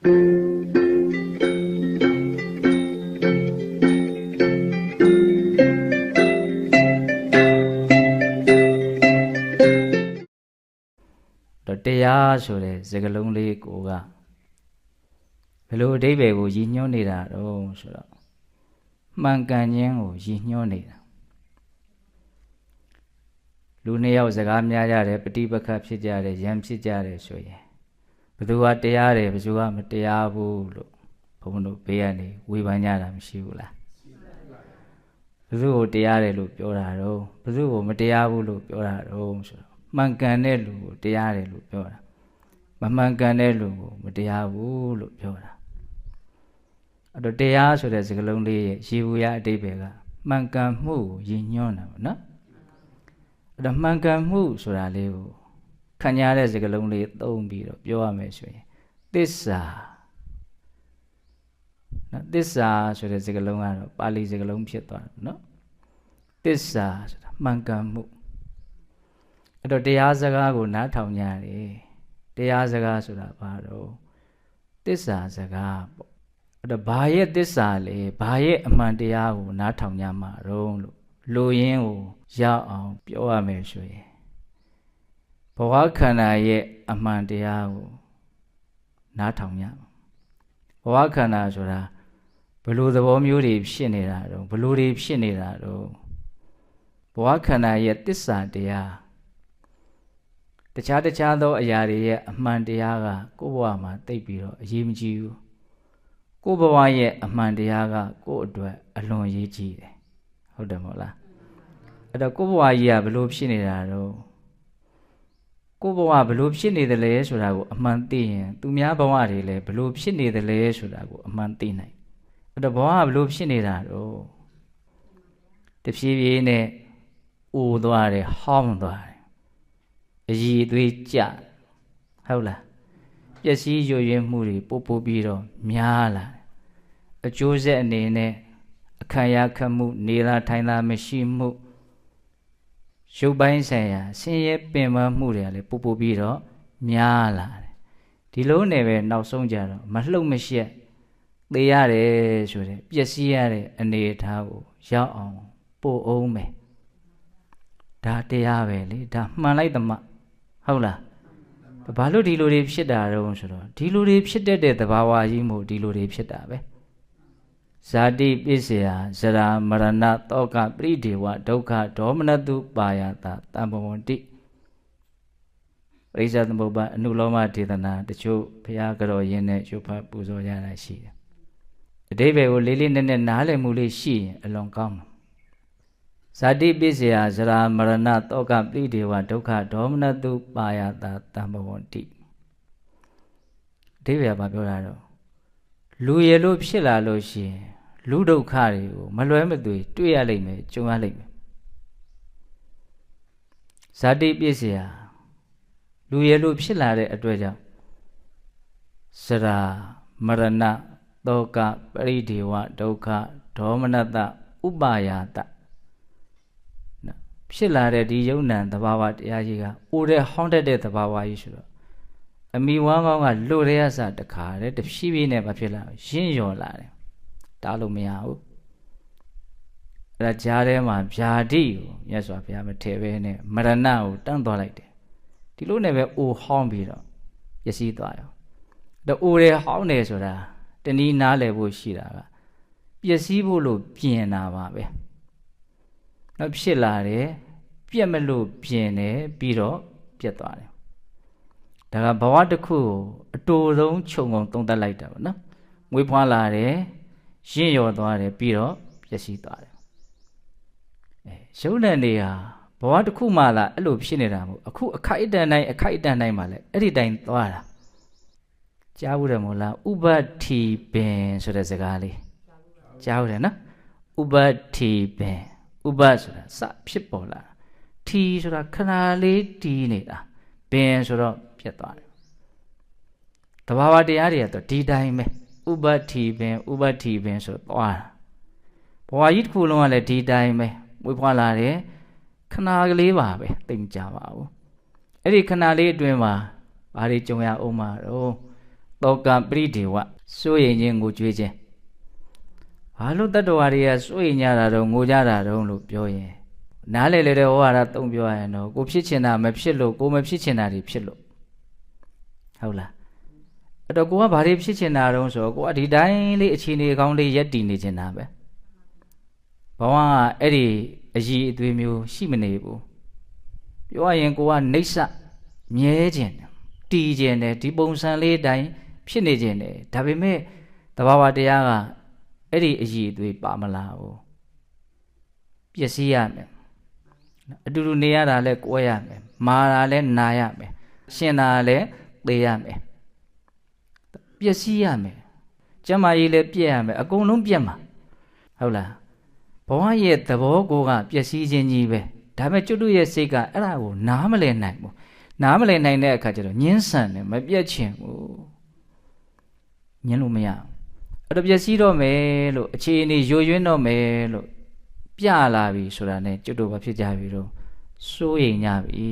တော့တရားဆိုတဲ့စကားလုံးလေးကိုကဘယ်လိုအဓိပ္ပာယ်ကိုရည်ညွှန်းနေတာတော့ဆိုတော့မှန်ကန်ခြင်းကိုရည်ညွှန်းနေတာလူနှစ်ယောက်စကားများကြတယ်ပฏิပက္ခဖြစ်ကြတယ်ရံဖြစ်ကြတယ်ဆိုရင် ဘယ်သူကတရားတယ်ဘယ်သူကမတရားဘူးလို့ဘုန်းဘုန်းတို့ဘေးကနေဝေဖန်ကြတာမရှိဘူးလားဘယ်သူကိုတရားတယ်လို့ပြောတာတော့ဘယ်သူကိုမတရားဘူးလို့ပြောတာတော့ဆိုတော့မှန်ကန်တဲ့လူကိုတရားတယ်လို့ပြောတာမမှန်ကန်တဲ့လူကိုမတရားဘူးလို့ပြောတာအဲ့တော့တရားဆိုတဲ့စကားလုံးလေးရဲ့ရေဘူးရအတိပ္ပယ်ကမှန်ကန်မှုကိုရည်ညွှန်းတာပေါ့နော်အဲ့တော့မှန်ကန်မှုဆိုတာလေးကို ခံရတဲ့စကားလုံးလေးသုံးပြီးတော့ပြောရမယ်ဆိုရင်သစ္စာနော်သစ္စာဆိုတဲ့စကားလုံးကတော့ပါဠိစကားလုံးဖြစ်သွားတယ်နော်သစ္စာဆိုတာမှန်ကန်မှုအဲ့တော့တရားစကားကိုနားထောင်ကြရတယ်တရားစကားဆိုတာဘာတော့သစ္စာစကားပေါ့အဲ့တော့ဘာရဲ့သစ္စာလဲဘာရဲ့အမှန်တရားကိုနားထောင်ကြမှာတော့လို့လူရင်းကိုရောက်အောင်ပြောရမယ်ဆိုရင် ဘဝခန္ဓာရဲ့အမှန်တရားကိုနားထောင်ကြမှာဘဝခန္ဓာဆိုတာဘယ်လိုသဘောမျိုးတွေဖြစ်နေတာတော့ဘယ်လိုတွေဖြစ်နေတာတော့ဘဝခန္ဓာရဲ့တစ္ဆာတရားတခြားတခြားသောအရာတွေရဲ့အမှန်တရားကကိုယ့်ဘဝမှာတိတ်ပြီးတော့အရေးမကြီးဘူးကိုယ့်ဘဝရဲ့အမှန်တရားကကိုယ့်အတွက်အလွန်အရေးကြီးတယ်ဟုတ်တယ်မဟုတ်လားအဲ့တော့ကိုယ့်ဘဝကြီးကဘယ်လိုဖြစ်နေတာတော့ ကိုယ့်ဘဝဘယ်လိုဖြစ်နေတယ်လဲဆိုတာကိုအမှန်သိရင်သူများဘဝတွေလည်းဘယ်လိုဖြစ်နေတယ်လဲဆိုတာကိုအမှန်သိနိုင်အဲ့တော့ဘဝကဘယ်လိုဖြစ်နေတာတော့တဖြည်းဖြည်းနဲ့အိုသွားတယ်ဟောင်းသွားတယ်အည်သွေးကြဟုတ်လားပျက်စီးရွရွမှုတွေပို့ပို့ပြီးတော့များလာတယ်အကျိုးဆက်အနေနဲ့အခမ်းရခတ်မှုနေလာထိုင်လာမရှိမှု ရုပ်ပိုင်းဆိုင်ရာဆင်းရဲပင်ပန်းမှုတွေကလည်းပို့ပို့ပြီးတော့များလာတယ်ဒီလိုနဲ့ပဲနောက်ဆုံးကြတော့မလှုပ်မရှက်သေရတယ်ဆိုတဲ့ပျက်စီးရတဲ့အနေအထားကိုရောက်အောင်ပို့အောင်မယ်ဒါတရားပဲလေဒါမှန်လိုက်သမှဟုတ်လားဘာလို့ဒီလိုတွေဖြစ်တာတုံးဆိုတော့ဒီလိုတွေဖြစ်တတ်တဲ့သဘာဝကြီးမို့ဒီလိုတွေဖြစ်တာပဲ ဇာတိပစ္စယဇရာမရဏတောကပရိဒေဝဒုက္ခဒေါမနတုပါယတာတံပဝန္တိပရိစ္ဆသမုပ္ပါအနုလောမဒေသနာတချို့ဘုရားကြောရင်းနဲ့ရုပ်ဖတ်ပူဇော်ရတာရှိတယ်အတိဘယ်ကိုလေးလေးနက်နက်နားလည်မှုလေးရှိရင်အလွန်ကောင်းတယ်ဇာတိပစ္စယဇရာမရဏတောကပိဒေဝဒုက္ခဒေါမနတုပါယတာတံဘဝန္တိအတိဘယ်ကပြောတာတော့ လူရလို့ဖြစ်လာလို့ရှိရင်လူဒုက္ခတွေကိုမလွဲမသွေတွေ့ရလိမ့်မယ်ကြုံရလိမ့်မယ်ဇာတိပစ္စယလူရလို့ဖြစ်လာတဲ့အတွက်ကြောင့်စရာမရဏတောကပရိဒေဝဒုက္ခဒေါမနတဥပါယတဖြစ်လာတဲ့ဒီယုံ nant သဘာဝတရားကြီးကအိုတဲ့ဟောင်းတတ်တဲ့သဘာဝကြီးဆိုတော့ အမိဝမ်းကောင်းကလွတ်ရဲအစတခါတဲ့တဖြည်းဖြည်းနဲ့မဖြစ်လာရင့်ရော်လာတယ်တားလို့မရဘူးအဲ့ဒါကြားထဲမှာဗျာတိကိုမြတ်စွာဘုရားမထည့်ဘဲနဲ့မရဏကိုတန်းသွားလိုက်တယ်ဒီလိုနဲ့ပဲအိုဟောင်းပြီးတော့ပျက်စီးသွားရောတော့အိုတယ်ဟောင်းတယ်ဆိုတာတနည်းနားလည်ဖို့ရှိတာကပျက်စီးဖို့လို့ပြင်တာပါပဲတော့ဖြစ်လာတယ်ပြက်မလို့ပြင်တယ်ပြီးတော့ပြက်သွားတယ် ဒါကဘဝတစ်ခုကိုအတူဆုံးခြုံငုံသုံးသပ်လိုက်တာပေါ့နော်မွေးဖွားလာတယ်ရင့်ရော်သွားတယ်ပြီးတော့ပျက်စီးသွားတယ်အဲရုပ်နဲ့နေဟာဘဝတစ်ခုမှလာအဲ့လိုဖြစ်နေတာမဟုတ်အခုအခိုက်အတန့်တိုင်းအခိုက်အတန့်တိုင်းမှာလဲအဲ့ဒီတိုင်းသွားတာကြားဘူးတယ်မို့လားဥပတိပင်ဆိုတဲ့စကားလေးကြားဘူးတယ်နော်ဥပတိပင်ဥပဆိုတာစဖြစ်ပေါ်လာထီဆိုတာခဏလေးတီးနေတာဘင်ဆိုတော့ ပြတ်သွားတယ်တဘာဝတရားတွေကတော့ဒီတိုင်းပဲဥပတိပင်ဥပတိပင်ဆိုသွားတာဘဝကြီးတစ်ခုလုံးကလည်းဒီတိုင်းပဲဝေဖွာလာတယ်ခဏကလေးပါပဲသိမကြပါဘူးအဲ့ဒီခဏလေးအတွင်းမှာဘာတွေကြုံရအောင်မှာတော့တောကပရိဒေဝစိုးရင်ချင်းငိုကြွေးခြင်းဘာလို့တတ္တဝါတွေကစိုးရင်ကြတာတော့ငိုကြတာတော့လို့ပြောရင်နားလေလေတဲ့ဟောရတာသုံးပြောရရင်တော့ကိုဖြစ်ချင်တာမဖြစ်လို့ကိုမဖြစ်ချင်တာတွေဖြစ်လို့ ဟုတ်လားအဲ့တော့ကိုကဘာတွေဖြစ်ချင်တာတုံးဆိုတော့ကိုကဒီတိုင်းလေးအခြေအနေကောင်းလေးရက်တည်နေချင်တာပဲဘဝကအဲ့ဒီအည်အသွေးမျိုးရှိမနေဘူးပြောရရင်ကိုကနှိမ့်ဆက်မြဲခြင်းတည်ခြင်းတယ်ဒီပုံစံလေးတိုင်းဖြစ်နေခြင်းတယ်ဒါပေမဲ့တဘာဝတရားကအဲ့ဒီအည်အသွေးပါမလာဘူးပျက်စီးရမယ်အတူတူနေရတာလဲကွဲရမယ်မာတာလဲနာရမယ်ရှင်တာလဲ သေရမယ်ပျက်စီးရမယ်ကျမကြီးလဲပြည့်ရမယ်အကုန်လုံးပြည့်မှာဟုတ်လားဘဝရဲ့သဘောကိုကပျက်စီးခြင်းကြီးပဲဒါပေမဲ့ကျွတ်တို့ရဲ့စိတ်ကအဲ့ဒါကိုနားမလည်နိုင်ဘူးနားမလည်နိုင်တဲ့အခါကျတော့ညှင်းဆန်တယ်မပြတ်ချင်ဘူးညှင်းလို့မရဘူးအဲ့တော့ပျက်စီးတော့မယ်လို့အခြေအနေယိုယွင်းတော့မယ်လို့ပြလာပြီဆိုတာ ਨੇ ကျွတ်တို့ဘာဖြစ်ကြပြီတော့စိုးရိမ်ကြပြီ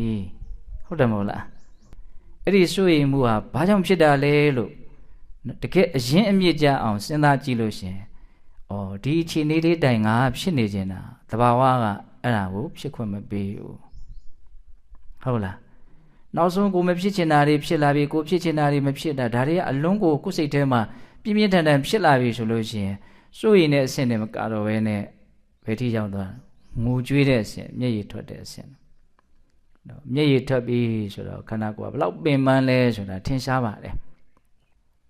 ဟုတ်တယ်မဟုတ်လား အဲ့ဒီစိုးရိမ်မှုဟာဘာကြောင့်ဖြစ်တာလဲလို့တကယ်အရင်အမြင့်ကြအောင်စဉ်းစားကြည့်လို့ရှင်ဩဒီအခြေအနေလေးတိုင်ငါဖြစ်နေခြင်းတာတဘာဝကအဲ့ဒါကိုဖြစ်ခွင့်မပေးဘူးဟုတ်လားနောက်ဆုံးကိုမဖြစ်ချင်တာတွေဖြစ်လာပြီကိုဖြစ်ချင်တာတွေမဖြစ်တာဒါတွေကအလုံးကိုကိုယ်စိတ်ထဲမှာပြင်းပြင်းထန်ထန်ဖြစ်လာပြီဆိုလို့ရှိရင်စိုးရိမ်တဲ့အဆင့်နဲ့မကတော့ဘဲနဲ့ဘယ်ထိရောက်သွားငိုကြွေးတဲ့အဆင့်မျက်ရည်ထွက်တဲ့အဆင့် နော်မျက်ရည်ထွက်ပြီဆိုတော့ခန္ဓာကိုယ်ကဘလောက်ပင်ပန်းလဲဆိုတာထင်ရှားပါတယ်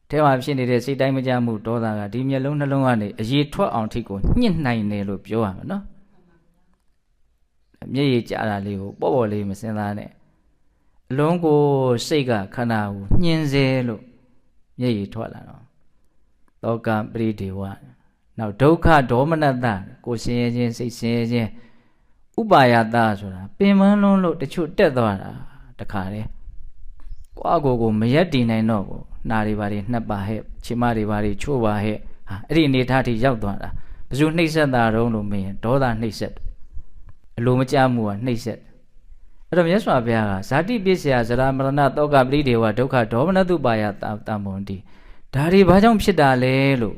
ထဲမှာဖြစ်နေတဲ့စိတ်တိုင်းမကြမှုဒေါသကဒီမျက်လုံးနှလုံးကနေအရေးထွက်အောင်ထိကိုညှစ်နိုင်တယ်လို့ပြောရမှာနော်မျက်ရည်ကျတာလေးကိုပေါ့ပေါ့လေးမစင်သားနဲ့အလုံးကိုစိတ်ကခန္ဓာကိုညှင်းစေလို့မျက်ရည်ထွက်လာတော့တောကပရိဒေဝနောက်ဒုက္ခဒေါမနတကိုဆင်းရဲခြင်းစိတ်ဆင်းရဲခြင်း ဥပါယတဆိုတာပင်မလုံးလို့တချို့တက်သွားတာတခါတည်းကိုယ့်အကိုကိုမရက်တည်နိုင်တော့ဘူးနာတွေဘာတွေနှက်ပါဟဲ့ခြေမတွေဘာတွေချို့ပါဟဲ့ဟာအဲ့ဒီအနေထားထိရောက်သွားတာဘယ်သူနှိမ့်ဆက်တာတုံးလို့မင်းဒေါသနှိမ့်ဆက်အလိုမကျမှုကနှိမ့်ဆက်အဲ့တော့မြတ်စွာဘုရားကဇာတိပစ္စယဇရာမရဏတောကပရိဒေဝဒုက္ခဒေါမနတုပါယတမ္မွန်တိဒါတွေဘာကြောင့်ဖြစ်တာလဲလို့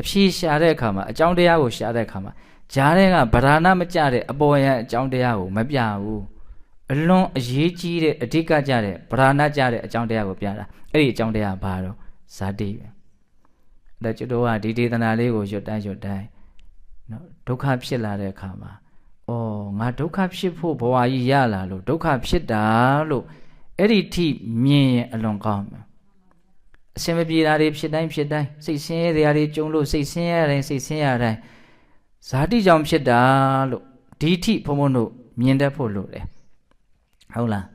အဖြေရှာတဲ့အခါမှာအကြောင်းတရားကိုရှာတဲ့အခါမှာ ဂျားတဲ့ကဗဒာနာမကြတဲ့အပေါ်ရန်အကြောင်းတရားကိုမပြဘူးအလွန်အရေးကြီးတဲ့အဓိကကြတဲ့ဗဒာနာကြတဲ့အကြောင်းတရားကိုပြတာအဲ့ဒီအကြောင်းတရားဘာတော့ဇာတိပဲအဲ့ဒါကျွတ်တော်ကဒီဒေသနာလေးကိုရွတ်တိုင်းရွတ်တိုင်းနော်ဒုက္ခဖြစ်လာတဲ့အခါမှာအော်ငါဒုက္ခဖြစ်ဖို့ဘဝကြီးရလာလို့ဒုက္ခဖြစ်တာလို့အဲ့ဒီထိမြင်ရင်အလွန်ကောင်းမယ်အစင်မပြေတာတွေဖြစ်တိုင်းဖြစ်တိုင်းစိတ်ဆင်းရဲတွေကြုံလို့စိတ်ဆင်းရဲတိုင်းစိတ်ဆင်းရဲတိုင်း ဇာတိကြောင့်ဖြစ်တာလို့ဒီထိဘုံဘုံတို့မြင်တတ်ဖို့လိုတယ်ဟုတ်လား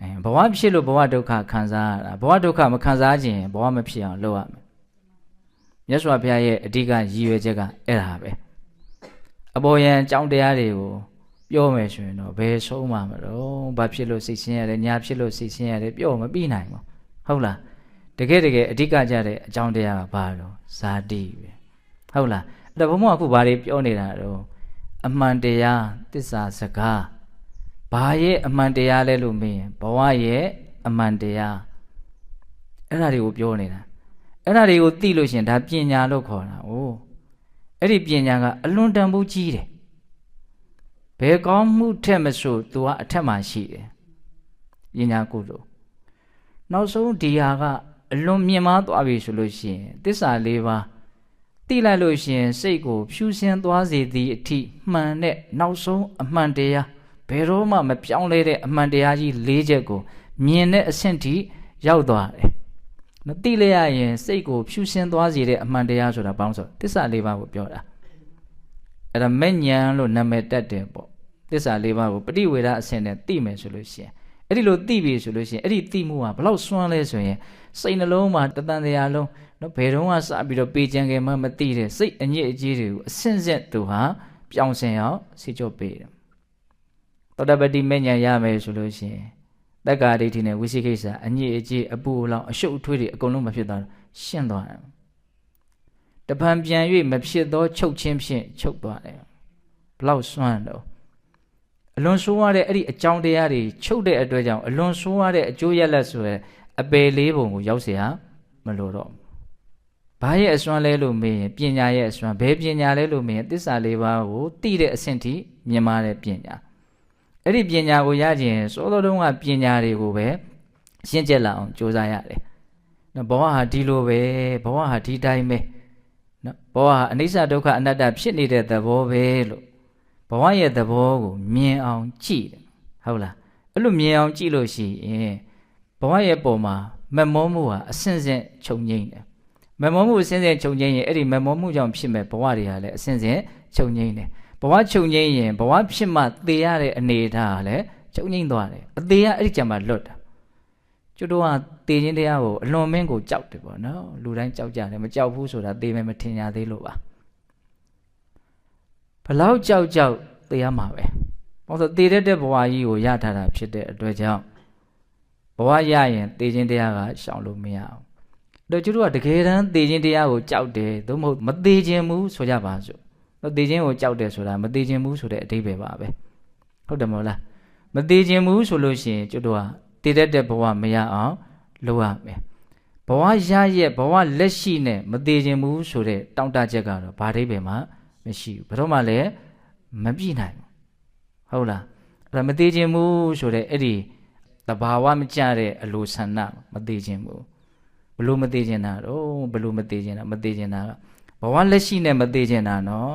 အဲဘဝဖြစ်လို့ဘဝဒုက္ခခံစားရတာဘဝဒုက္ခမခံစားခြင်းဘဝမဖြစ်အောင်လုပ်ရမယ်မြတ်စွာဘုရားရဲ့အဓိကရည်ရွယ်ချက်ကအဲ့ဒါပဲအပေါ်ယံအကြောင်းတရားတွေကိုပြောမယ်ဆိုရင်တော့ဘယ်ဆုံးမှာမလို့ဘာဖြစ်လို့စိတ်ဆင်းရတယ်ညာဖြစ်လို့စိတ်ဆင်းရတယ်ပြောမပြီးနိုင်ဘူးဟုတ်လားတကယ်တကယ်အဓိကကြတဲ့အကြောင်းတရားကဘာလို့ဇာတိပဲဟုတ်လားအဲ့ တော့ဘုံမအခုဘာတွေပြောနေတာတော့အမှန်တရားတစ္ဆာစကားဘာရဲ့အမှန်တရားလဲလို့မေးရင်ဘဝရဲ့အမှန်တရားအဲ့ဒါတွေကိုပြောနေတာအဲ့ဒါတွေကိုသိလို့ရှင်ဒါပညာလို့ခေါ်တာ။အိုးအဲ့ဒီပညာကအလွန်တန်ဖိုးကြီးတယ်။ဘယ်ကောင်းမှုထက်မဆိုသူကအထက်မှာရှိတယ်။ပညာကုသိုလ်နောက်ဆုံးဒီဟာကအလွန်မြင့်မားသွားပြီဆိုလို့ရှိရင်တစ္ဆာလေးပါး တိလိုက်လို့ရှိရင်စိတ်ကိုဖြူစင်သွားစေသည့်အထိမှန်တဲ့နောက်ဆုံးအမှန်တရားဘယ်တော့မှမပြောင်းလဲတဲ့အမှန်တရားကြီး၄ချက်ကိုမြင်တဲ့အဆင့်ထိရောက်သွားတယ်။မသိလဲရရင်စိတ်ကိုဖြူစင်သွားစေတဲ့အမှန်တရားဆိုတာဘာလို့ဆိုတစ္ဆာ၄ပါးကိုပြောတာ။အဲ့ဒါမဲ့ဉဏ်လို့နာမည်တက်တယ်ပေါ့။တစ္ဆာ၄ပါးကိုပฏิဝေဒအဆင့်နဲ့သိမယ်ဆိုလို့ရှိရင် အဲ့ဒီလိုသိပြီဆိုလို့ရှိရင်အဲ့ဒီသိမှုကဘလောက်စွမ်းလဲဆိုရင်စိတ်နှလုံးမှာတတန်တရားလုံးနော်ဘယ်တော့မှစပြီးတော့ပေကြံကြမှမသိတဲ့စိတ်အညစ်အကြေးတွေကိုအစင့်စက်သူဟာပြောင်းစင်အောင်စိတ်ကြော့ပေးတယ်သောတပတိမဉ္ဇဉ်ရမယ်ဆိုလို့ရှိရင်တက္ကာဒိဋ္ဌိနဲ့ဝိသိကိစ္စအညစ်အကြေးအပူအလောင်အရှုပ်အထွေးတွေအကုန်လုံးမဖြစ်သွားရှင်းသွားတယ်တပံပြန်၍မဖြစ်သောချုပ်ချင်းဖြင့်ချုပ်သွားတယ်ဘလောက်စွမ်းတော့ အလွန်ဆိုးရတဲ့အဲ့ဒီအကြောင်းတရားတွေချုပ်တဲ့အတွက်ကြောင့်အလွန်ဆိုးရတဲ့အကျိုးရလဒ်ဆိုရယ်အပယ်လေးပုံကိုရောက်เสียမ မလို့တော့ဘာရဲ့အစွမ်းလဲလို့မေးရင်ပညာရဲ့အစွမ်းဘယ်ပညာလဲလို့မေးရင်သစ္စာလေးပါးကိုသိတဲ့အဆင့်ထိမြင်မာတဲ့ပညာအဲ့ဒီပညာကိုရခြင်းစောစောတုန်းကပညာတွေကိုပဲရှင်းကျက်လာအောင်ကြိုးစားရတယ်နော်ဘဝဟာဒီလိုပဲဘဝဟာဒီတိုင်းပဲနော်ဘဝဟာအနိစ္စဒုက္ခအနတ္တဖြစ်နေတဲ့သဘောပဲလို့ ဘဝရဲ့သဘောကိုမြင်အောင်ကြည့်တယ်ဟုတ်လားအဲ့လိုမြင်အောင်ကြည့်လို့ရှိရင်ဘဝရဲ့ပုံမှာမမောမှုဟာအစဉ်စဉ်ခြုံငိမ့်တယ်မမောမှုအစဉ်စဉ်ခြုံငိမ့်ရင်အဲ့ဒီမမောမှုကြောင့်ဖြစ်မဲ့ဘဝတွေဟာလည်းအစဉ်စဉ်ခြုံငိမ့်တယ်ဘဝခြုံငိမ့်ရင်ဘဝဖြစ်မှသေရတဲ့အနေအထားဟာလည်းခြုံငိမ့်သွားတယ်အသေးကအဲ့ဒီကြံမှာလွတ်တာကျွတ်တော့ကသေခြင်းတရားကိုအလွန်မင်းကိုကြောက်တယ်ပေါ့နော်လူတိုင်းကြောက်ကြတယ်မကြောက်ဘူးဆိုတာသေမယ်မထင်ကြသေးလို့ပါ ဘလောက်ကြောက်ကြောက်သေရမှာပဲဘာလို့သေတတ်တဲ့ဘဝကြီးကိုရထားတာဖြစ်တဲ့အတွက်ကြောင့်ဘဝရရင်သေခြင်းတရားကရှောင်လို့မရအောင်တော့ကျွတ်တို့ကတကယ်တမ်းသေခြင်းတရားကိုကြောက်တယ်သို့မဟုတ်မသေခြင်းဘူးဆိုကြပါစို့တော့သေခြင်းကိုကြောက်တယ်ဆိုတာမသေခြင်းဘူးဆိုတဲ့အဓိပ္ပာယ်ပါပဲဟုတ်တယ်မဟုတ်လားမသေးခြင်းဘူးဆိုလို့ရှိရင်ကျွတ်တို့ကတည်တတ်တဲ့ဘဝမရအောင်လုပ်ရမယ်ဘဝရရဲ့ဘဝလက်ရှိနဲ့မသေးခြင်းဘူးဆိုတဲ့တောင့်တချက်ကတော့ဘာအိဗယ်မှ မရှိဘူးဘယ်တော့မှလည်းမပြည့်နိုင်ဘူးဟုတ်လားအဲ့ဒါမသေးခြင်းဘူးဆိုတဲ့အဲ့ဒီတဘာဝမကြတဲ့အလိုဆန္ဒမသေးခြင်းဘူးဘလို့မသေးခြင်းတာတော့ဘလို့မသေးခြင်းတာမသေးခြင်းတာကဘဝလက်ရှိနဲ့မသေးခြင်းတာနော်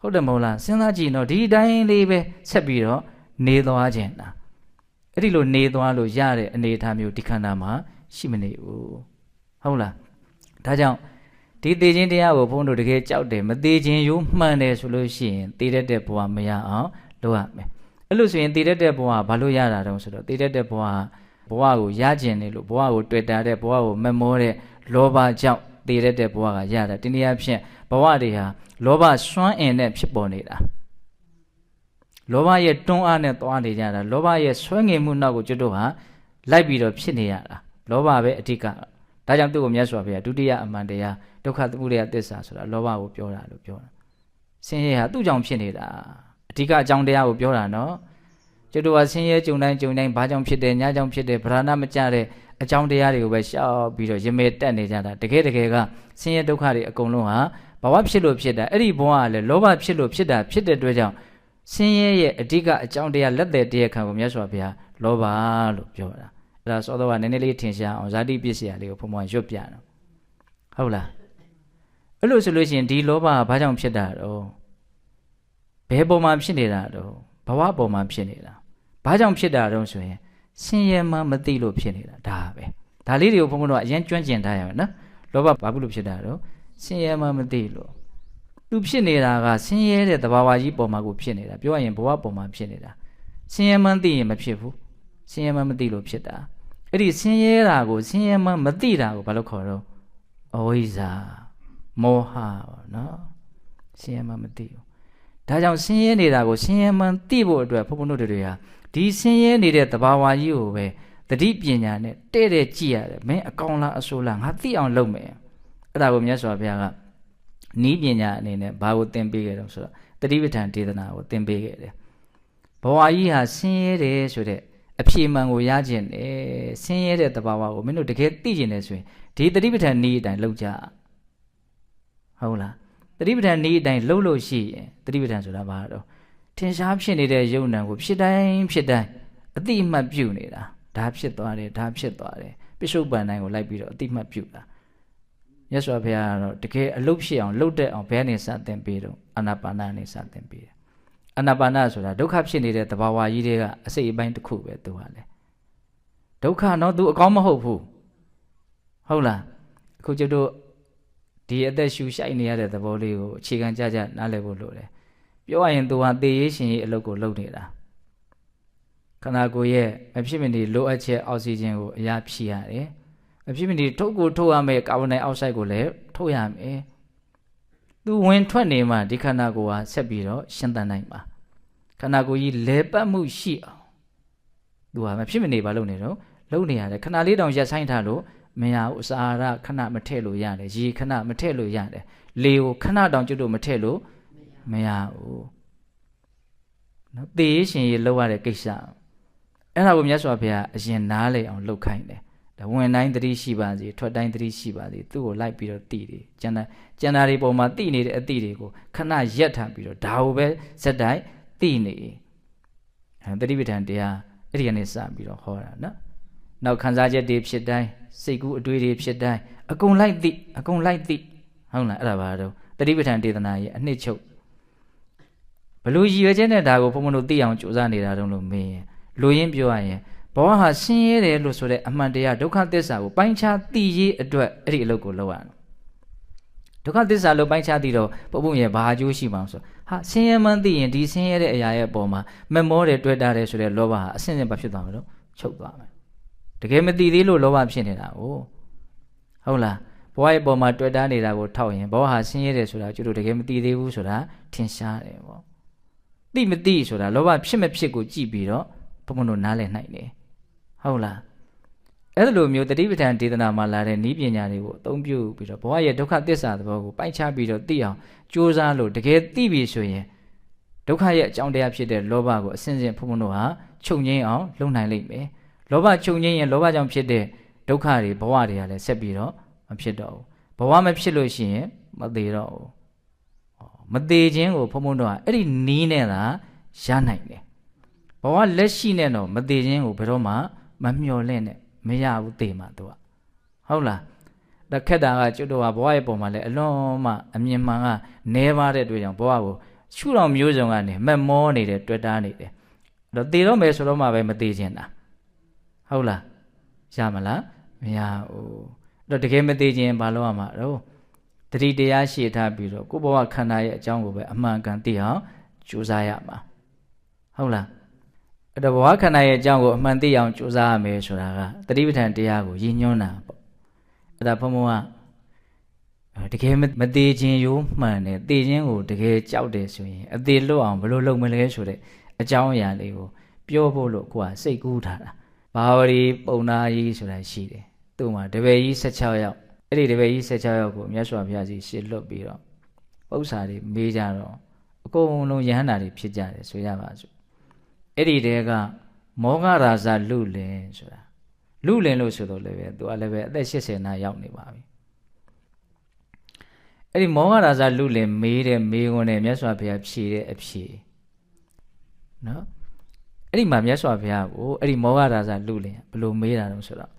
ဟုတ်တယ်မဟုတ်လားစဉ်းစားကြည့်နော်ဒီတိုင်းလေးပဲဆက်ပြီးတော့နေသွားခြင်းတာအဲ့ဒီလိုနေသွားလို့ရတဲ့အနေအထားမျိုးဒီခန္ဓာမှာရှိမနေဘူးဟုတ်လားဒါကြောင့် ဒီသေခြင်းတရားကိုဘုန်းတို့တကယ်ကြောက်တယ်မသေးခြင်းရိုးမှန်တယ်ဆိုလို့ရှိရင်သေတတ်တဲ့ဘဝမရအောင်လုပ်ရမယ်အဲ့လိုဆိုရင်သေတတ်တဲ့ဘဝဘာလို့ရတာတုံးဆိုတော့သေတတ်တဲ့ဘဝဘဝကိုရကျင်နေလို့ဘဝကိုတွေ့တာတဲ့ဘဝကိုမမောတဲ့လောဘကြောင့်သေတတ်တဲ့ဘဝကရတာဒီနေရာဖြင့်ဘဝတွေဟာလောဘစွမ်းအင်နဲ့ဖြစ်ပေါ်နေတာလောဘရဲ့တွန်းအားနဲ့သွားနေကြတာလောဘရဲ့ဆွဲငင်မှုနောက်ကိုကျွတ်တို့ဟာလိုက်ပြီးတော့ဖြစ်နေရတာလောဘပဲအဓိက ဒါကြောင့်သူ့ကိုမြတ်စွာဘုရားဒုတိယအမှန်တရားဒုက္ခသမုဒယသစ္စာဆိုတာလောဘကိုပြောတာလို့ပြောတာဆင်းရဲဟာသူ့ကြောင့်ဖြစ်နေတာအဓိကအကြောင်းတရားကိုပြောတာနော်ကျွတ်တို့ဟာဆင်းရဲကြုံတိုင်းကြုံတိုင်းဘာကြောင့်ဖြစ်တယ်ညာကြောင့်ဖြစ်တယ်ဗราဏမကြတဲ့အကြောင်းတရားတွေကိုပဲရှောက်ပြီးတော့ရမေတက်နေကြတာတကယ်တကယ်ကဆင်းရဲဒုက္ခတွေအကုန်လုံးဟာဘဝဖြစ်လို့ဖြစ်တာအဲ့ဒီဘဝကလည်းလောဘဖြစ်လို့ဖြစ်တာဖြစ်တဲ့အတွက်ကြောင့်ဆင်းရဲရဲ့အဓိကအကြောင်းတရားလက်သက်တရားခံကိုမြတ်စွာဘုရားလောဘလို့ပြောတာ အဲ့ဒါစောတော့ကနည်းနည်းလေးထင်ရှားအောင်ဇာတိပစ္စယလေးကိုဘုံဘုံရွတ်ပြတော့ဟုတ်လားအဲ့လိုဆိုလို့ရှိရင်ဒီလောဘကဘာကြောင့်ဖြစ်တာတော့ဘယ်ပုံမှာဖြစ်နေတာတော့ဘဝပုံမှာဖြစ်နေတာဘာကြောင့်ဖြစ်တာတော့ဆိုရင်ဆင်းရဲမှမသိလို့ဖြစ်နေတာဒါပဲဒါလေးတွေကိုဘုံဘုံတော့အရင်ကျွမ်းကျင်ထားရမယ်နော်လောဘဘာလို့ဖြစ်တာတော့ဆင်းရဲမှမသိလို့သူဖြစ်နေတာကဆင်းရဲတဲ့သဘာဝကြီးပုံမှာကိုဖြစ်နေတာပြောရရင်ဘဝပုံမှာဖြစ်နေတာဆင်းရဲမှန်းသိရင်မဖြစ်ဘူး ဆင်းရဲမှန်းမသိလို့ဖြစ်တာအဲ့ဒီဆင်းရဲတာကိုဆင်းရဲမှန်းမသိတာကိုဘာလို့ခေါ်တော့အဝိဇ္ဇာမောဟပေါ့နော်ဆင်းရဲမှန်းမသိဘူးဒါကြောင့်ဆင်းရဲနေတာကိုဆင်းရဲမှန်းသိဖို့အတွက်ဘုန်းဘုန်းတို့တွေဟာဒီဆင်းရဲနေတဲ့သဘာဝကြီးကိုပဲတတိပညာနဲ့တဲ့တဲ့ကြည့်ရတယ်မင်းအကောင်လားအဆိုးလားငါသိအောင်လုပ်မယ်အဲ့ဒါကိုမြတ်စွာဘုရားကနီးပညာအနေနဲ့ဘာကိုသင်ပေးခဲ့တော့ဆိုတော့တတိပဋ္ဌာန်ဒေသနာကိုသင်ပေးခဲ့တယ်ဘဝကြီးဟာဆင်းရဲတယ်ဆိုတဲ့ အဖြေမှန်ကိုရခြင်းတယ်ဆင်းရဲတဲ့တဘာဝကိုမင်းတို့တကယ်သိကျင်တယ်ဆိုရင်ဒီတတိပဋ္ဌာန်နီးအတိုင်းလုပ်ကြဟုတ်လားတတိပဋ္ဌာန်နီးအတိုင်းလုပ်လို့ရှိရင်တတိပဋ္ဌာန်ဆိုတာဘာတော့ထင်ရှားဖြစ်နေတဲ့ယုံနံကိုဖြစ်တိုင်းဖြစ်တိုင်းအတိအမှတ်ပြုနေတာဒါဖြစ်သွားတယ်ဒါဖြစ်သွားတယ်ပိဿုပန်တိုင်းကိုလိုက်ပြီးတော့အတိအမှတ်ပြုတာမြတ်စွာဘုရားကတော့တကယ်အလုတ်ဖြစ်အောင်လှုပ်တဲ့အောင်ဘယ်ကနေစတင်ပေးတော့အာနာပါနကနေစတင်ပေးတယ် အာနာပါနဆိုတာဒုက္ခဖြစ်နေတဲ့သဘာဝကြီးတွေကအစိတ်အပိုင်းတစ်ခုပဲသူဟာလေဒုက္ခတော့သူအကောင်းမဟုတ်ဘူးဟုတ်လားအခုကျတို့ဒီအသက်ရှူရှိုက်နေရတဲ့သဘောလေးကိုအခြေခံကြကြနားလည်ဖို့လိုတယ်ပြောရရင်သူဟာသေရေးရှင်ရေးအလုပ်ကိုလုပ်နေတာခန္ဓာကိုယ်ရဲ့မဖြစ်မနေလိုအပ်ချက်အောက်ဆီဂျင်ကိုအရာဖြည့်ရတယ်မဖြစ်မနေထုတ်ကိုထုတ်ရမယ်ကာဗွန်ဒိုင်အောက်ဆိုက်ကိုလည်းထုတ်ရမယ် သူဝင်ထွက်နေမှဒီခန္ဓာကိုယ်ဟာဆက်ပြီးတော့ရှင်းတန်နိုင်မှာခန္ဓာကိုယ်ကြီးလဲပတ်မှုရှိအောင်သူဟာမဖြစ်မနေပါလို့နေတော့လုံနေရတယ်ခဏလေးတောင်ရက်ဆိုင်ထားလို့မရဘူးအစာရခဏမထည့်လို့ရတယ်ရေခဏမထည့်လို့ရတယ်လေကိုခဏတောင်ကျွတ်လို့မထည့်လို့မရဘူးနော်သေရှင်ရေလောက်ရတဲ့ကိစ္စအဲ့ဒါကိုမြတ်စွာဘုရားအရင်နားလေအောင်လှုပ်ခိုင်းတယ် ဒါဝင်တိုင်းသတိရှိပါစေထွက်တိုင်းသတိရှိပါစေသူ့ကိုလိုက်ပြီးတော့တိတယ်ကျန်တာကျန်တာတွေပုံမှာတိနေတဲ့အတိတွေကိုခဏရက်ထားပြီးတော့ဒါကိုပဲဇက်တိုင်းတိနေအဲသတိပဋ္ဌာန်တရားအဲ့ဒီကနေစပြီးတော့ဟောတာနော်နောက်ခံစားချက်တွေဖြစ်တိုင်းစိတ်ကူးအတွေးတွေဖြစ်တိုင်းအကုန်လိုက်သိအကုန်လိုက်သိဟုတ်လားအဲ့ဒါပါတော့တတိပဋ္ဌာန်ဒေသနာရဲ့အနှစ်ချုပ်ဘလို့ရည်ရွယ်ချက်နဲ့ဒါကိုဘုံဘုံတို့သိအောင်ကြိုးစားနေတာတုံးလို့မင်းရင်လူရင်းပြောရရင် ဘဝဟာဆင်းရဲတယ်လို့ဆိုတဲ့အမှန်တရားဒုက္ခသစ္စာကိုပိုင်းခြားသိရေးအတွက်အဲ့ဒီအလုပ်ကိုလုပ်ရအောင်ဒုက္ခသစ္စာလို့ပိုင်းခြားသိတော့ဘုံဘုံရဲ့ဘာအကျိုးရှိမှာဆိုဟာဆင်းရဲမှန်းသိရင်ဒီဆင်းရဲတဲ့အရာရဲ့အပေါ်မှာမမောတယ်တွေ့တာတယ်ဆိုတဲ့လောဘဟာအဆင့်ဆင့်ဘာဖြစ်သွားမလို့ချုပ်သွားမယ်တကယ်မသိသေးလို့လောဘဖြစ်နေတာ哦ဟုတ်လားဘဝရဲ့ပုံမှာတွေ့တာနေတာကိုထောက်ရင်ဘဝဟာဆင်းရဲတယ်ဆိုတာကျွတ်တို့တကယ်မသိသေးဘူးဆိုတာထင်ရှားတယ်ပေါ့သိမသိဆိုတာလောဘဖြစ်မဖြစ်ကိုကြည့်ပြီးတော့ဘုံဘုံတို့နားလည်နိုင်တယ် ဟုတ်လားအဲ့လိုမျိုးတတိပဋ္ဌာန်ဒေသနာမှာလာတဲ့ဤပညာတွေကိုအသုံးပြုပြီးတော့ဘဝရဲ့ဒုက္ခသစ္စာသဘောကိုပိုက်ချပြီးတော့သိအောင်ကြိုးစားလို့တကယ်သိပြီဆိုရင်ဒုက္ခရဲ့အကြောင်းတရားဖြစ်တဲ့လောဘကိုအစဉ်စဉ်ဘုံဘုံတို့ဟာချုပ်ငြိမ်းအောင်လုပ်နိုင်လိမ့်မယ်လောဘချုပ်ငြိမ်းရင်လောဘကြောင့်ဖြစ်တဲ့ဒုက္ခတွေဘဝတွေကလည်းဆက်ပြီးတော့မဖြစ်တော့ဘူးဘဝမဖြစ်လို့ရှိရင်မသေးတော့ဘူးမသေးခြင်းကိုဘုံဘုံတို့ကအဲ့ဒီနီးနဲ့သာရနိုင်တယ်ဘဝလက်ရှိနဲ့တော့မသေးခြင်းကိုဘယ်တော့မှ မမျှော်လင့်နဲ့မရဘူးသေမှာသူကဟုတ်လားတခက်တာကကျွတ်တော့ဘဝရဲ့ပုံမှာလည်းအလွန်မှအမြင်မှန်ကနေပါတဲ့အတွက်ကြောင့်ဘဝကိုရှုတော်မျိုးစုံကနေမက်မောနေတယ်တွေ့တာနေတယ်အဲ့တော့သေတော့မယ်ဆိုတော့မှပဲမသေးခြင်းတာဟုတ်လားရမလားမရဘူးအဲ့တော့တကယ်မသေးခြင်းဘာလို့ရမှာတော့တတိတရားရှေ့ထားပြီးတော့ကိုယ်ဘဝခန္ဓာရဲ့အကြောင်းကိုပဲအမှန်ကန်သိအောင်ကြိုးစားရမှာဟုတ်လား အဲ့တော့ဘဝခန္ဓာရဲ့အကြောင်းကိုအမှန်သိအောင်ကြိုးစားရမယ်ဆိုတာကတတိပဋ္ဌာန်တရားကိုရည်ညွှန်းတာပေါ့အဲ့ဒါဘုံဘုံကတကယ်မသေးခြင်းရိုးမှန်တယ်သေခြင်းကိုတကယ်ကြောက်တယ်ဆိုရင်အသေးလွတ်အောင်ဘယ်လိုလုပ်မလဲဆိုတဲ့အကြောင်းအရာလေးကိုပြောဖို့လို့ကိုကစိတ်ကူးထားတာဘာဝရီပုံနာကြီးဆိုတာရှိတယ်သူ့မှာတပည့်ကြီး16ယောက်အဲ့ဒီတပည့်ကြီး16ယောက်ကိုမြတ်စွာဘုရားကြီးရှေ့လွတ်ပြီးတော့ပု္ပ္ပာတွေမေးကြတော့အကုန်လုံးယဟန္တာတွေဖြစ်ကြတယ်ဆိုရပါစို့ အဲ့ဒီတဲကမောဂရာဇလူလင်ဆိုတာလူလင်လို့ဆိုတော့လည်းပဲသူကလည်းပဲအသက်80နာရောက်နေပါပြီအဲ့ဒီမောဂရာဇလူလင်မေးတဲ့မေးခွန်းနဲ့မြတ်စွာဘုရားဖြေတဲ့အဖြေနော်အဲ့ဒီမှာမြတ်စွာဘုရားကိုအဲ့ဒီမောဂရာဇလူလင်ဘယ်လိုမေးတာတော့ဆိုတော့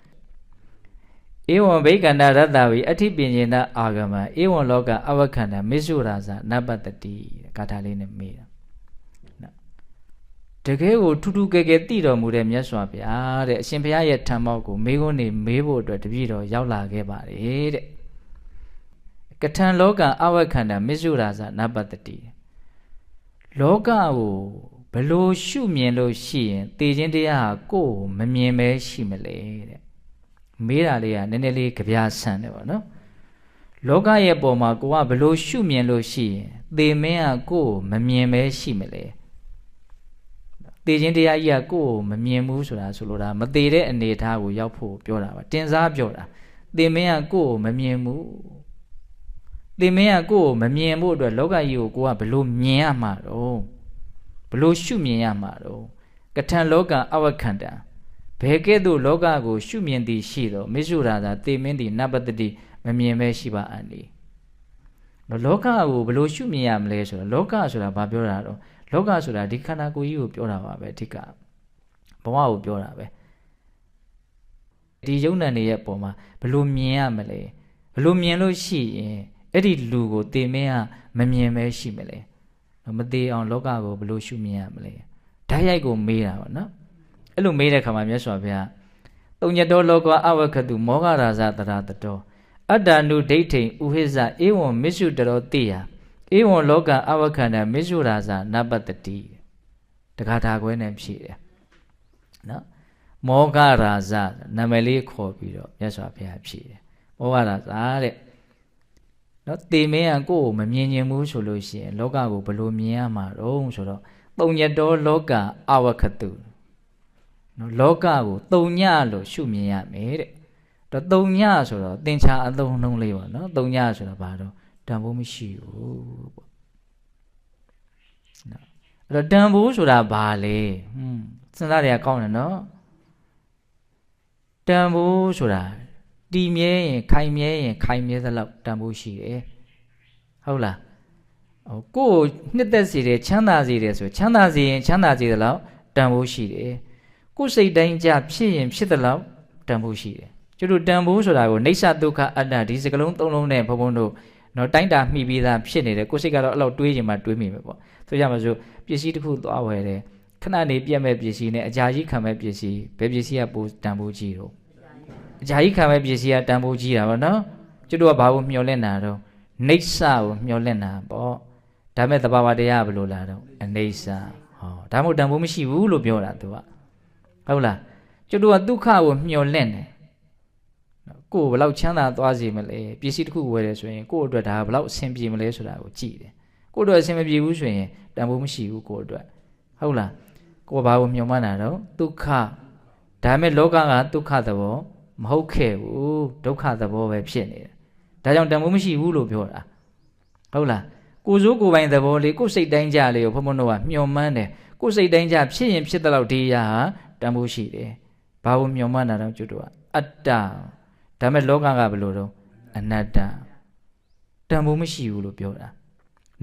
ဧဝံဘိကန္တရတ္တဝိအဋ္ဌိပဉ္စေနအာဂမဧဝံလောကအဝခန္ဓာမစ္ဆုရာဇနပတ္တိဂါထာလေးနဲ့မေးတာ တကယ်ကိုထူးထူးကဲကဲတည်တော်မူတဲ့မြတ်စွာဘုရားတဲ့အရှင်ဘုရားရဲ့ထံမောက်ကိုမေးခွန်းနေမေးဖို့အတွက်တပည့်တော်ရောက်လာခဲ့ပါတယ်တဲ့ကထံလောကအဝခန္ဓာမစ္ဆုရာဇနပတ္တိလောကကိုဘလို့ရှုမြင်လို့ရှိရင်တည်ခြင်းတရားဟာကိုယ်ကိုမမြင်ပဲရှိမလဲတဲ့မေးတာလေးကနည်းနည်းလေးကြပြဆန်တယ်ပေါ့နော်လောကရဲ့ပုံမှာကိုကဘလို့ရှုမြင်လို့ရှိရင်သေမင်းကကိုယ်ကိုမမြင်ပဲရှိမလဲ သေခြင်းတရားကြီးကကိုယ်ကိုမမြင်ဘူးဆိုတာဆိုလိုတာမသေးတဲ့အနေအထားကိုရောက်ဖို့ပြောတာပါတင်စားပြောတာသေမင်းကကိုယ်ကိုမမြင်ဘူးသေမင်းကကိုယ်ကိုမမြင်ဖို့အတွက်လောကကြီးကိုကိုကဘလို့မြင်ရမှာတော့ဘလို့ရှုမြင်ရမှာတော့ကထံလောကအဝခန္တံဘယ်ကဲ့သို့လောကကို ရှုမြင်သည်ရှိတော့မိစ္ဆုရာသာသေမင်းသည်နပတ္တိမမြင်ပဲရှိပါအန်ဒီလောကကိုဘယ်လိုရှုမြင်ရမလဲဆိုတော့လောကဆိုတာဘာပြောတာတော့ လောကဆိုတာဒီခန္ဓာကိုယ်ကြီးကိုပြောတာပါပဲအဓိကဘဝကိုပြောတာပဲဒီယုံ nant တွေရဲ့ပုံမှာဘယ်လိုမြင်ရမလဲဘယ်လိုမြင်လို့ရှိရင်အဲ့ဒီလူကိုသေမင်းကမမြင်ပဲရှိမလဲမသေးအောင်လောကကိုဘယ်လိုရှုမြင်ရမလဲဓာတ်ရိုက်ကိုမေးတာပေါ့နော်အဲ့လိုမေးတဲ့ခါမှာမြတ်စွာဘုရားတုံညတောလောကအဝကတုမောဂရာဇတရာတတောအတ္တနုဒိဋ္ဌိဥဟိဇဧဝံမစ္ဆုတရောတိယ ဧဝံလောကအဝခန္ဓာမစ္ဆုရာဇနပတ္တိတခါထာခွဲနဲ့ဖြည့်တယ်နော်မောဂရာဇနာမည်လေးခေါ်ပြီးတော့မြတ်စွာဘုရားဖြည့်တယ်မောဂရာဇတဲ့နော်တေမင်းကကိုယ့်ကိုမမြင်ញင်ဘူးဆိုလို့ရှိရင်လောကကိုဘယ်လိုမြင်ရမှာတော့ဆိုတော့တုံညတောလောကအဝခတုနော်လောကကိုတုံညလို့ရှုမြင်ရမယ်တဲ့တော့တုံညဆိုတော့သင်္ချာအသုံးနှုံးလေးပေါ့နော်တုံညဆိုတော့ဘာတော့ တန်ဖိုးမရှိဘူးပေါ့နော်အဲ့တော့တန်ဖိုးဆိုတာဘာလဲဟွန်းစဉ်းစားရကောင်းတယ်နော်တန်ဖိုးဆိုတာတည်မြဲရင်ခိုင်မြဲရင်ခိုင်မြဲသလောက်တန်ဖိုးရှိတယ်ဟုတ်လားဟိုကိုယ်နှစ်သက်စေတယ်ချမ်းသာစေတယ်ဆိုချမ်းသာစေရင်ချမ်းသာစေသလောက်တန်ဖိုးရှိတယ်ကိုယ်စိတ်တိုင်းကြဖြစ်ရင်ဖြစ်သလောက်တန်ဖိုးရှိတယ်ကျတို့တန်ဖိုးဆိုတာကိုနေဆဒုက္ခအတ္တဒီစကလုံးသုံးလုံးနဲ့ဘုံဘုံတို့ နော်တိုင်းတာမှီပြီးသားဖြစ်နေတယ်ကိုယ်စိတ်ကတော့အဲ့လောက်တွေးရင်မှတွေးမိမယ်ပေါ့ဆိုကြမှာဆိုပစ္စည်းတစ်ခုသွားဝယ်တယ်ခဏနေပြတ်မဲ့ပစ္စည်းနဲ့အကြာကြီးခံမဲ့ပစ္စည်းဘယ်ပစ္စည်းကပိုတန်ဖိုးကြီးတော့အကြာကြီးခံမဲ့ပစ္စည်းကတန်ဖိုးကြီးတာပေါ့နော်ကျတို့ကဘာကိုမျှော်လင့်တာတော့နေဆကိုမျှော်လင့်တာပေါ့ဒါမဲ့သဘာဝတရားကဘယ်လိုလာတော့အနေဆဟောဒါမှမဟုတ်တန်ဖိုးမရှိဘူးလို့ပြောတာသူကဟုတ်လားကျတို့ကဒုက္ခကိုမျှော်လင့်တယ် ကိုယ်ဘယ်လောက်ချမ်းသာသွားစေမလဲပစ္စည်းတစ်ခုဝယ်တယ်ဆိုရင်ကိုယ့်အတွက်ဒါဘယ်လောက်အဆင်ပြေမလဲဆိုတာကိုကြည့်တယ်ကိုယ့်အတွက်အဆင်မပြေဘူးဆိုရင်တန်ဖိုးမရှိဘူးကိုယ့်အတွက်ဟုတ်လားကိုယ်ဘာကိုမျှော်မှန်းတာတော့ဒုက္ခဒါမဲ့လောကကဒုက္ခသဘောမဟုတ်ခဲ့ဘူးဒုက္ခသဘောပဲဖြစ်နေတယ်ဒါကြောင့်တန်ဖိုးမရှိဘူးလို့ပြောတာဟုတ်လားကိုစိုးကိုပိုင်သဘောလေးကိုစိတ်တိုင်းကြလေးကိုဘုံဘုံတို့ကမျှော်မှန်းတယ်ကိုစိတ်တိုင်းကြဖြစ်ရင်ဖြစ်တဲ့လောက်ဒီရာဟာတန်ဖိုးရှိတယ်ဘာကိုမျှော်မှန်းတာတော့ကျွတ်တို့ကအတ္တ ဒါမဲ့လောကကဘယ်လိုတော့အနတ္တတန်ဖိုးမရှိဘူးလို့ပြောတာ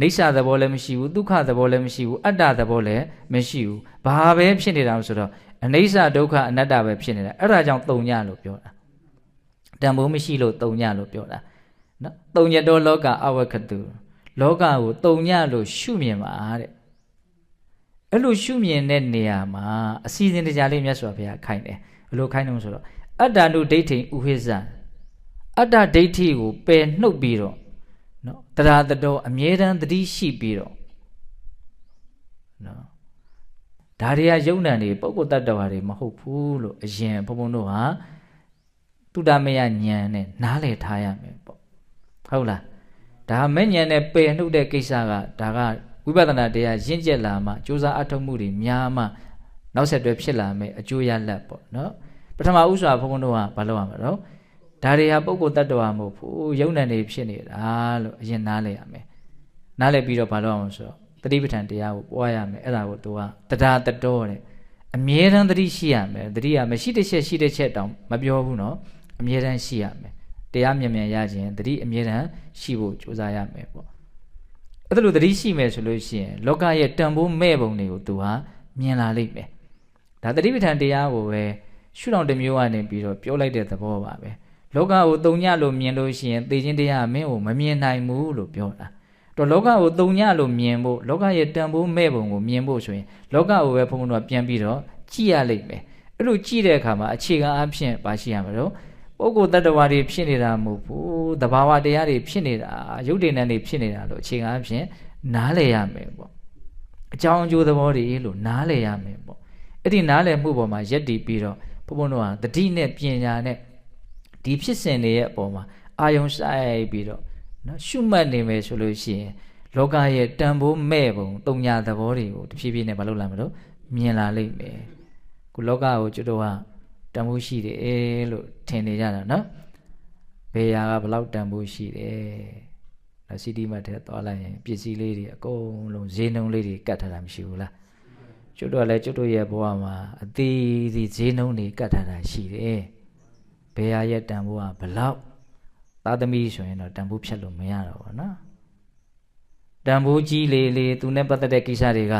နေဆာသဘောလည်းမရှိဘူးဒုက္ခသဘောလည်းမရှိဘူးအတ္တသဘောလည်းမရှိဘူးဘာပဲဖြစ်နေတာဆိုတော့အနေဆာဒုက္ခအနတ္တပဲဖြစ်နေတာအဲ့ဒါကြောင့်တုံညလို့ပြောတာတန်ဖိုးမရှိလို့တုံညလို့ပြောတာနော်တုံညတော်လောကအဝက္ခတုလောကကိုတုံညလို့ရှုမြင်ပါတဲ့အဲ့လိုရှုမြင်တဲ့နေရာမှာအစီအစဉ်တရားလေးမြတ်စွာဘုရားခိုင်းတယ်ဘယ်လိုခိုင်းတယ်ဆိုတော့ အတ္တနုဒိဋ္ဌိဥဟိဇအတ္တဒိဋ္ဌိကိုပယ်နှုတ်ပြီးတော့နော်တရားတော်အမြဲတမ်းတတိရှိပြီးတော့နော်ဒါတွေကယုံ nant တွေပုဂ္ဂိုလ်တ attva တွေမဟုတ်ဘူးလို့အရင်ဘုံဘုံတို့ဟာတုဒ္ဓမယဉာဏ်နဲ့နားလည်ထားရမယ်ပေါ့ဟုတ်လားဒါမဲ့ဉာဏ်နဲ့ပယ်နှုတ်တဲ့ကိစ္စကဒါကဝိပဿနာတရားရင့်ကျက်လာမှစူးစမ်းအထောက်မှုတွေများမှနောက်ဆက်တွဲဖြစ်လာမယ်အကျိုးရလဒ်ပေါ့နော် ပထမဥစွာဘုန်းဘုန်းတို့ကဘာလုပ်ရမှာတော့ဒါတွေဟာပုဂ္ဂိုလ်တ attva မဟုတ်ဘူးယုံ nant တွေဖြစ်နေတာလို့အရင်နားလည်ရမယ်နားလည်ပြီးတော့ဘာလုပ်ရမှာဆိုတော့တတိပဋ္ဌာန်တရားကိုပွားရမယ်အဲ့ဒါကိုသူကတရားတတော်တဲ့အမြဲတမ်းတတိရှိရမယ်တတိကမရှိတဲ့ချက်ရှိတဲ့ချက်တောင်မပြောဘူးနော်အမြဲတမ်းရှိရမယ်တရားမြင်မြန်ရခြင်းတတိအမြဲတမ်းရှိဖို့ကြိုးစားရမယ်ပေါ့အဲ့ဒါလိုတတိရှိမယ်ဆိုလို့ရှိရင်လောကရဲ့တန်ဖိုးမဲ့ပုံတွေကိုသူဟာမြင်လာလိမ့်မယ်ဒါတတိပဋ္ဌာန်တရားကိုပဲ ရှုထောင့်တစ်မျိုးကနေပြီးတော့ပြောလိုက်တဲ့သဘောပါပဲလောကကိုတုံညလို့မြင်လို့ရှိရင်သေခြင်းတရားမင်းကိုမမြင်နိုင်ဘူးလို့ပြောတာတော့လောကကိုတုံညလို့မြင်ဖို့လောကရဲ့တန်ဖိုးမဲ့ပုံကိုမြင်ဖို့ဆိုရင်လောကကိုပဲဘုံဘုံကပြန်ပြီးတော့ကြည့်ရလိမ့်မယ်အဲ့လိုကြည့်တဲ့အခါမှာအခြေခံအဖြစ်ပါရှိရမှာတော့ပုဂ္ဂိုလ်တ attva တွေဖြစ်နေတာမဟုတ်ဘူးတဘာဝတရားတွေဖြစ်နေတာရုပ်တည်နေတွေဖြစ်နေတာလို့အခြေခံအဖြစ်နားလည်ရမယ်ပေါ့အကြောင်းအကျိုးသဘောတွေလို့နားလည်ရမယ်ပေါ့အဲ့ဒီနားလည်မှုပေါ်မှာယက်တည်ပြီးတော့ ဘုံဘုံတို့ကတတိနဲ့ပညာနဲ့ဒီဖြစ်စဉ်တွေရဲ့အပေါ်မှာအာယုံဆိုင်ပြီးတော့နော်ရှုမှတ်နေမယ်ဆိုလို့ရှိရင်လောကရဲ့တန်ဖိုးမဲ့ပုံတုံညာသဘောတွေကိုတဖြည်းဖြည်းနဲ့မလုပ်လာမလို့မြင်လာလိမ့်မယ်ခုလောကကိုကျွတ်တော့တန်ဖိုးရှိတယ်လို့ထင်နေကြတာနော်ဘယ်ဟာကဘလောက်တန်ဖိုးရှိတယ်နော်စီတီမတ်ထဲသွားလိုက်ရင်ပစ္စည်းလေးတွေအကုန်လုံးဈေးနှုန်းလေးတွေကတ်ထားတာမရှိဘူးလား ကျွတ်တော့လည်းကျွတ်တို့ရဲ့ဘဝမှာအသေးသေးဈေးနှုန်းတွေကတ်ထားတာရှိတယ်ဘယ်ဟာရဲ့တန်ဖိုးကဘလောက်သားသမီးဆိုရင်တော့တန်ဖိုးဖြတ်လို့မရတော့ဘူးနော်တန်ဖိုးကြီးလေးလေးသူနဲ့ပတ်သက်တဲ့ကိစ္စတွေက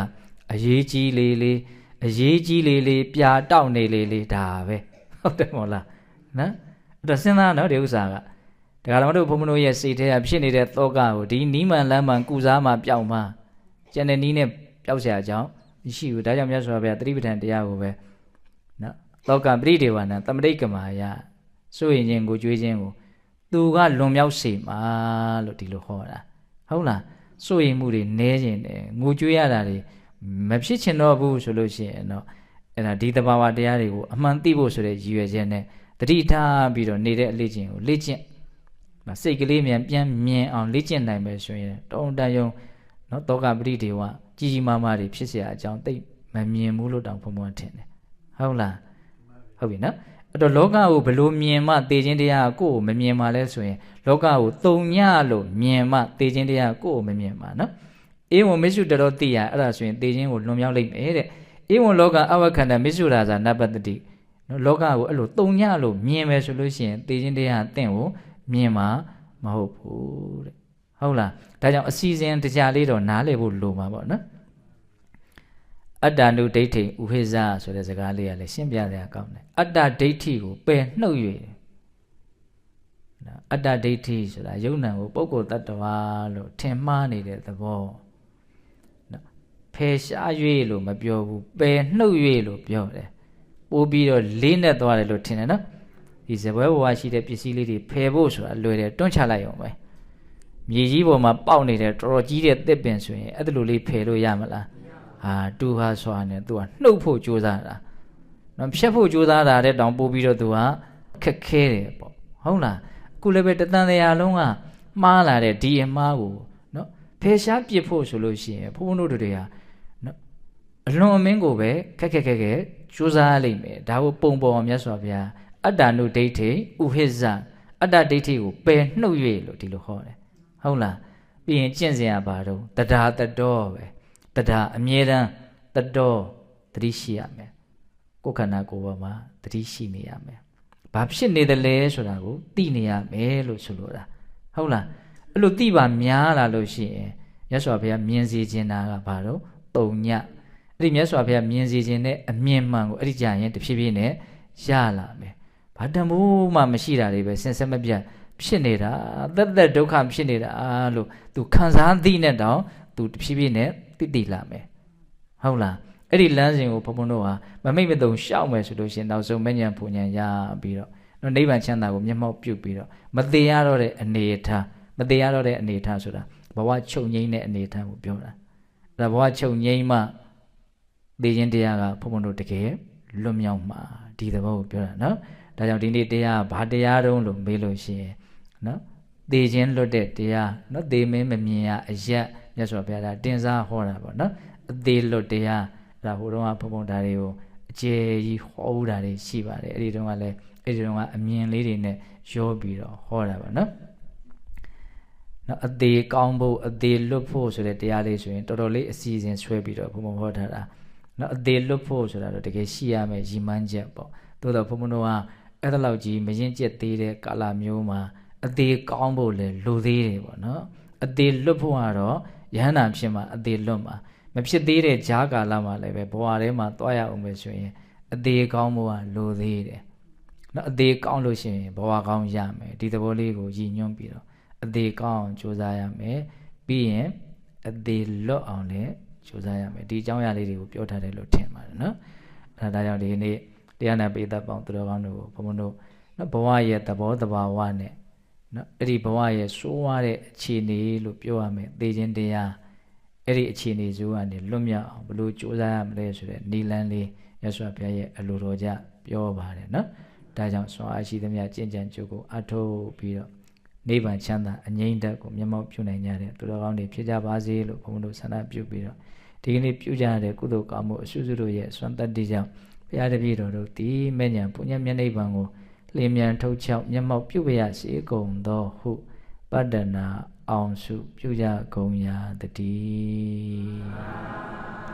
အရေးကြီးလေးလေးအရေးကြီးလေးလေးပြာတောက်နေလေးလေးဒါပဲဟုတ်တယ်မို့လားနော်အဲ့တော့စဉ်းစားနော်ဒီဥစ္စာကဒကာတော်တို့ဘုံမတို့ရဲ့စိတ်ထဲကဖြစ်နေတဲ့သောကကိုဒီနီးမှန်လမ်းမှန်ကုစားမှပျောက်မှကျန်တဲ့နီးနဲ့ပျောက်เสียအကြောင်း မရှိဘူးဒါကြောင့်မြတ်စွာဘုရားသတိပဋ္ဌာန်တရားကိုပဲနော်လောကပရိဒေဝနာတမရိကမာယစိုးရင်ခြင်းကိုကြွေးခြင်းကိုသူကလွန်မြောက်စေမှာလို့ဒီလိုဟောတာဟုတ်လားစိုးရင်မှုတွေနဲခြင်းတယ်ငိုကြွေးရတာတွေမဖြစ်ချင်တော့ဘူးဆိုလို့ရှိရင်တော့အဲ့ဒါဒီတဘာဝတရားတွေကိုအမှန်သိဖို့ဆိုတဲ့ရည်ရွယ်ချက်နဲ့တတိထားပြီးတော့နေတဲ့အလေးချင်းကိုလေ့ကျင့်စိတ်ကလေးမြန်ပြန်မြင်အောင်လေ့ကျင့်နိုင်မယ်ဆိုရင်တုံတန်ယုံနော်တောကပရိဒေဝ ကြီးကြီးမားမားတွေဖြစ်เสียအကြောင်းသိမမြင်ဘူးလို့တောင်ဖုံဖုံထင်တယ်ဟုတ်လားဟုတ်ပြီနော်အဲ့တော့လောကကိုဘလို့မြင်မှသေခြင်းတရားကိုကိုမမြင်မှလဲဆိုရင်လောကကိုတုံညလို့မြင်မှသေခြင်းတရားကိုကိုမမြင်မှနော်အေဝံမေစုတတော်တိယအဲ့ဒါဆိုရင်သေခြင်းကိုလွန်မြောက်လိမ့်မယ်တဲ့အေဝံလောကအဝခန္ဓာမေစုရာဇာနပတ္တိ နော်လောကကိုအဲ့လိုတုံညလို့မြင်မယ်ဆိုလို့ရှိရင်သေခြင်းတရားအသင်ကိုမြင်မှာမဟုတ်ဘူးတဲ့ ဟုတ်လားဒါကြောင့်အစီအစဉ်တရားလေးတော့နားလည်ဖို့လိုမှာပေါ့နော်အတ္တနုဒိဋ္ဌိဥဟိဇဆိုတဲ့စကားလေးကလည်းရှင်းပြတယ်ကောင်းတယ်အတ္တဒိဋ္ဌိကိုပယ်နှုတ်၍နော်အတ္တဒိဋ္ဌိဆိုတာယုံနံကိုပုဂ္ဂိုလ်တ attva လို့ထင်မှားနေတဲ့သဘောနော်ဖယ်ရှား၍လို့မပြောဘူးပယ်နှုတ်၍လို့ပြောတယ်ပိုးပြီးတော့လေးနဲ့သွားတယ်လို့ထင်တယ်နော်ဒီဇပွဲဘဝရှိတဲ့ပစ္စည်းလေးတွေဖယ်ဖို့ဆိုတာလွယ်တယ်တွန့်ချလိုက်အောင်ပဲ မြေကြီးပေါ်မှာပေါက်နေတဲ့တော်တော်ကြီးတဲ့တစ်ပင်ဆိုရင်အဲ့ဒါလိုလေးဖယ်လို့ရမလားဟာတူဟာဆွာနဲ့သူကနှုတ်ဖို့ကြိုးစားတာနော်ဖြတ်ဖို့ကြိုးစားတာတဲ့တောင်ပို့ပြီးတော့သူကခက်ခဲတယ်ပေါ့ဟုတ်လားအခုလည်းပဲတသံတရားလုံးကမှားလာတဲ့ဒီအမှားကိုနော်ဖယ်ရှားပြစ်ဖို့ဆိုလို့ရှိရင်ဘုန်းဘုန်းတို့တွေကနော်အလွန်အမင်းကိုပဲခက်ခက်ခက်ခက်ကြိုးစားလိမ့်မယ်ဒါကိုပုံပေါ်မြတ်စွာဘုရားအတ္တနုဒိဋ္ဌိဥဟိဇအတ္တဒိဋ္ဌိကိုပယ်နှုတ်၍လို့ဒီလိုဟောတယ် ဟုတ်လားပြီးရင်ကျင့်စဉ်ရပါတော့တဒါတတော်ပဲတဒါအမြဲတမ်းတတော်တတိရှိရမယ်ကိုယ်ခန္ဓာကိုယ်ပေါ်မှာတတိရှိနေရမယ်ဘာဖြစ်နေတယ်လဲဆိုတာကိုသိနေရမယ်လို့ဆိုလိုတာဟုတ်လားအဲ့လိုသိပါများလာလို့ရှိရင်မြတ်စွာဘုရားမြင်စေခြင်းတာကဘာတော့တုံညအဲ့ဒီမြတ်စွာဘုရားမြင်စေခြင်းနဲ့အမြင်မှန်ကိုအဲ့ဒီကြရင်တဖြည်းဖြည်းနဲ့ရလာမယ်ဘာတမိုးမှမရှိတာတွေပဲစင်ဆက်မပြတ် ဖြစ်နေတာသက်သက်ဒုက္ခဖြစ်နေတာလို့သူခံစားသိနေတော့သူတဖြည်းဖြည်းနဲ့သိသိလာမယ်ဟုတ်လားအဲ့ဒီလမ်းစဉ်ကိုဘုံဘုံတို့ဟာမမိတ်မတုံရှောက်မယ်ဆိုလို့ရှိရင်နောက်ဆုံးမဉ္ဇဉ်ပူဉ္ဇဉ်ရပြီးတော့နော်နိဗ္ဗာန်ချမ်းသာကိုမျက်မှောက်ပြုတ်ပြီးတော့မသေးရတော့တဲ့အနေထားမသေးရတော့တဲ့အနေထားဆိုတာဘဝချုပ်ငိမ့်တဲ့အနေထားကိုပြောတာအဲ့ဒါဘဝချုပ်ငိမ့်မှသိခြင်းတရားကဘုံဘုံတို့တကယ်လွတ်မြောက်မှာဒီသဘောကိုပြောတာနော်ဒါကြောင့်ဒီနေ့တရားဘာတရားတုံးလို့မေးလို့ရှိရင် နော်သေခြင်းလွတ်တဲ့တရားနော်သေမင်းမမြင်ရအရက်မြတ်စွာဘုရားကတင်စားဟောတာပေါ့နော်အသေးလွတ်တရားအဲ့ဒါဟိုတုန်းကဘုံဘုံဓာတ်တွေကိုအကျေကြီးဟောဦးတာတွေရှိပါတယ်အဲ့ဒီတုန်းကလည်းအဲ့ဒီတုန်းကအမြင်လေးတွေနဲ့ရောပြီးတော့ဟောတာပါနော်နော်အသေးကောင်းဖို့အသေးလွတ်ဖို့ဆိုတဲ့တရားလေးဆိုရင်တော်တော်လေးအစီအစဉ်ဆွဲပြီးတော့ဘုံဘုံဟောထားတာနော်အသေးလွတ်ဖို့ဆိုတာတော့တကယ်ရှိရမယ်ရည်မှန်းချက်ပေါ့သို့တော့ဘုံဘုံတို့ကအဲ့ဒါလောက်ကြီးမရင်ကျက်သေးတဲ့ကာလမျိုးမှာ အသေးကောင်းဖို့လည်းလိုသေးတယ်ပေါ့နော်အသေးလွတ်ဖို့ကတော့ယဟန္တာဖြစ်မှာအသေးလွတ်မှာမဖြစ်သေးတဲ့ဂျားကာလမှာလည်းပဲဘဝထဲမှာတွားရအောင်ပဲဆိုရင်အသေးကောင်းဖို့ကလိုသေးတယ်နော်အသေးကောင်းလို့ရှိရင်ဘဝကောင်းရမယ်ဒီသဘောလေးကိုရည်ညွှန်းပြီးတော့အသေးကောင်းအောင်ကြိုးစားရမယ်ပြီးရင်အသေးလွတ်အောင်လည်းကြိုးစားရမယ်ဒီအကြောင်းအရာလေးတွေကိုပြောထားတယ်လို့ထင်ပါတယ်နော်အဲဒါကြောင့်ဒီနေ့တရားနာပိသပေါင်းသူတော်ကောင်းတို့ဘုံဘုံတို့နော်ဘဝရဲ့သဘောတဘာဝနဲ့ နော်အဲ့ဒီဘဝရဲ့စိုးဝါတဲ့အခြေအနေလို့ပြောရမယ်သိခြင်းတရားအဲ့ဒီအခြေအနေဇိုးကနေလွတ်မြောက်အောင်ဘလို့ကြိုးစားရမလဲဆိုတဲ့နိလန်းလေးရသော်ဘုရားရဲ့အလိုတော်ကြပြောပါတယ်နော်ဒါကြောင့်စွာအားရှိသမျှကြင်ကြံကြိုးကိုအထောက်ပြီးတော့နိဗ္ဗာန်ချမ်းသာအငြိမ့်တက်ကိုမျက်မှောက်ပြုနိုင်ကြတဲ့သူတော်ကောင်းတွေဖြစ်ကြပါစေလို့ဘုန်းဘုန်းတို့ဆန္ဒပြုပြီးတော့ဒီကနေ့ပြုကြရတဲ့ကုသိုလ်ကောင်းမှုအစွစုတို့ရဲ့စွမ်းတတ္တိကြောင့်ဘုရားတပည့်တော်တို့ဒီမဲ့ညာပုညမျက်နှိပ်ပံကို လင်းမြန်ထုတ်ချောက်မျက်မှောက်ပြုပရစေကုန်သောဟုပတ္တနာအောင်စုပြုကြကုန်ရာတည်း